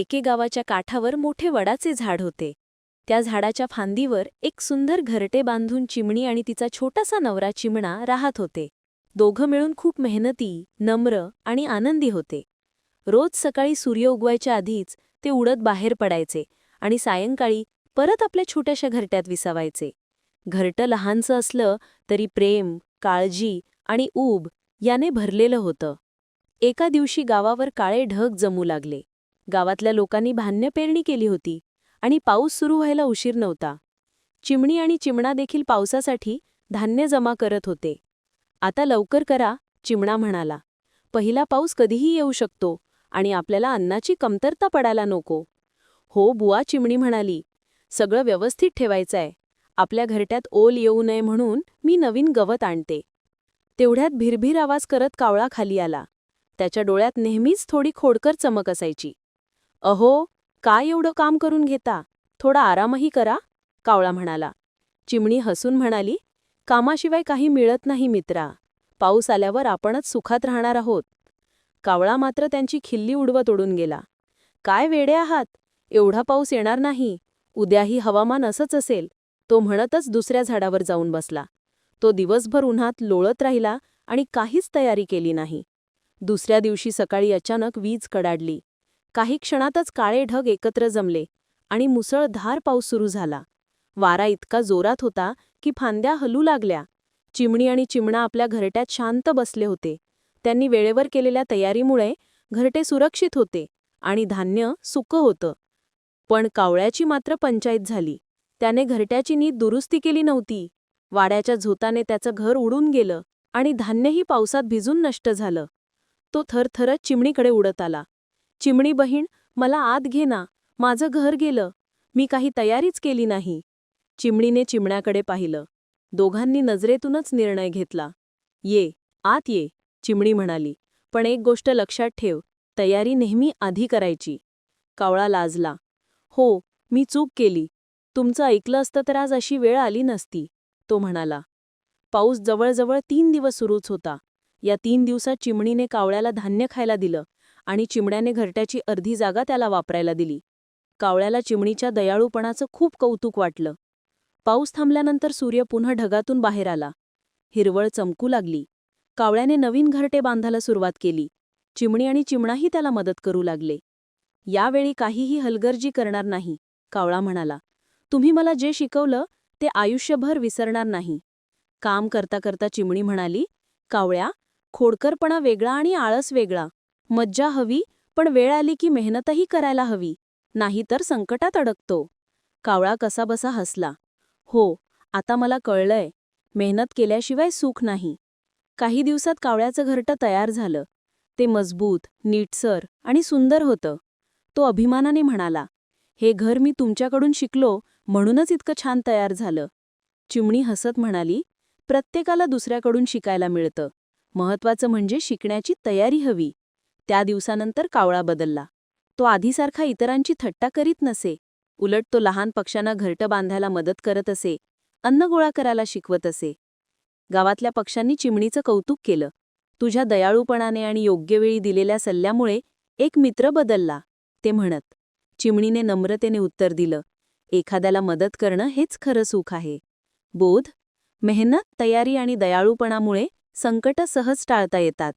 एके गावाच्या काठावर मोठे वडाचे झाड होते. त्या झाडाच्या फांदीवर एक सुंदर घरटे बांधून चिमणी आणि तिचा छोटासा नवरा चिमणा राहत होते. दोघं मिळून खूप मेहनती नम्र आणि आनंदी होते. रोज सकाळी सूर्य उगवायच्या आधीच ते उडत बाहेर पडायचे आणि सायंकाळी परत आपल्या छोट्याशा घरट्यात विसावायचे. घरटं लहानसं असलं तरी प्रेम काळजी आणि ऊब याने भरलेलं होतं. एका दिवशी गावावर काळे ढग जमू लागले. गावातल्या लोकांनी धान्य पेरणी केली होती आणि पाऊस सुरू व्हायला उशीर नव्हता. चिमणी आणि चिमणा देखील पावसासाठी धान्य जमा करत होते. आता लवकर करा चिमणा म्हणाला. पहिला पाऊस कधीही येऊ शकतो आणि आपल्याला अन्नाची कमतरता पडायला नको. हो बुवा चिमणी म्हणाली. सगळं व्यवस्थित ठेवायचंय. आपल्या घरट्यात ओल येऊ नये म्हणून मी नवीन गवत आणते. तेवढ्यात भिरभिर आवाज करत कावळा खाली आला. त्याच्या डोळ्यात नेहमीच थोडी खोडकर चमक असायची. अहो काय एवढं काम करून घेता? थोडा आरामही करा कावळा म्हणाला. चिमणी हसून म्हणाली कामाशिवाय काही मिळत नाही मित्रा. पाऊस आल्यावर आपणच सुखात राहणार आहोत. कावळा मात्र त्यांची खिल्ली उडवत उडून गेला. काय वेडे आहात? एवढा पाऊस येणार नाही. उद्याही हवामान असंच असेल. तो म्हणतच दुसऱ्या झाडावर जाऊन बसला. तो दिवसभर उन्हात लोळत राहिला आणि काहीच तयारी केली नाही. दुसऱ्या दिवशी सकाळी अचानक वीज कडाडली. काही क्षणातच काळे ढग एकत्र जमले आणि मुसळधार पाऊस सुरू झाला. वारा इतका जोरात होता की फांद्या हलू लागल्या. चिमणी आणि चिमणा आपल्या घरट्यात शांत बसले होते. त्यांनी वेळेवर केलेल्या तयारीमुळे घरटे सुरक्षित होते आणि धान्य सुकं होतं. पण कावळ्याची मात्र पंचायत झाली. त्याने घरट्याची नीट दुरुस्ती केली नव्हती. वाड्याच्या झोताने त्याचं घर उडून गेलं आणि धान्यही पावसात भिजून नष्ट झालं. तो थरथरत चिमणीकडे उडत आला. चिमणी बहीण मला आत घे ना. माझं घर गेलं. मी काही तयारीच केली नाही. चिमणीने चिमण्याकडे पाहिलं. दोघांनी नजरेतूनच निर्णय घेतला. ये आत ये चिमणी म्हणाली. पण एक गोष्ट लक्षात ठेव. तयारी नेहमी आधी करायची. कावळा लाजला. हो मी चूक केली. तुमचं ऐकलं असतं तर आज अशी वेळ आली नसती तो म्हणाला. पाऊस जवळजवळ तीन दिवस सुरूच होता. या तीन दिवसात चिमणीने कावळ्याला धान्य खायला दिलं. आणि चिमण्याने घरट्याची अर्धी जागा त्याला वापरायला दिली. कावळ्याला चिमणीच्या दयाळूपणाचं खूप कौतुक वाटलं. पाऊस थांबल्यानंतर सूर्य पुन्हा ढगातून बाहेर आला. हिरवळ चमकू लागली. कावळ्याने नवीन घरटे बांधायला सुरुवात केली. चिमणी आणि चिमणाही त्याला मदत करू लागले. यावेळी काहीही हलगर्जी करणार नाही कावळा म्हणाला. तुम्ही मला जे शिकवलं ते आयुष्यभर विसरणार नाही. काम करता करता चिमणी म्हणाली कावळ्या खोडकरपणा वेगळा आणि आळस वेगळा. मज्जा हवी पण वेळ आली की मेहनतही करायला हवी. नाहीतर संकटात अडकतो. कावळा कसाबसा हसला. हो आता मला कळलंय. मेहनत केल्याशिवाय सुख नाही. काही दिवसात कावळ्याचं घरटं तयार झालं. ते मजबूत नीटसर आणि सुंदर होतं. तो अभिमानाने म्हणाला हे घर मी तुमच्याकडून शिकलो म्हणूनच इतकं छान तयार झालं. चिमणी हसत म्हणाली प्रत्येकाला दुसऱ्याकडून शिकायला मिळतं. महत्वाचं म्हणजे शिकण्याची तयारी हवी. त्या दिवसानंतर कावळा बदलला. तो आधीसारखा इतरांची थट्टा करीत नसे. उलट तो लहान पक्ष्यांना घरटं बांधायला मदत करत असे. अन्न गोळा करायला शिकवत असे. गावातल्या पक्ष्यांनी चिमणीचं कौतुक केलं. तुझ्या दयाळूपणाने आणि योग्य वेळी दिलेल्या सल्ल्यामुळे एक मित्र बदलला ते म्हणत. चिमणीने नम्रतेने उत्तर दिलं. एखाद्याला मदत करणं हेच खरं सुख आहे. बोध मेहनत तयारी आणि दयाळूपणामुळे संकट सहज टाळता येतात.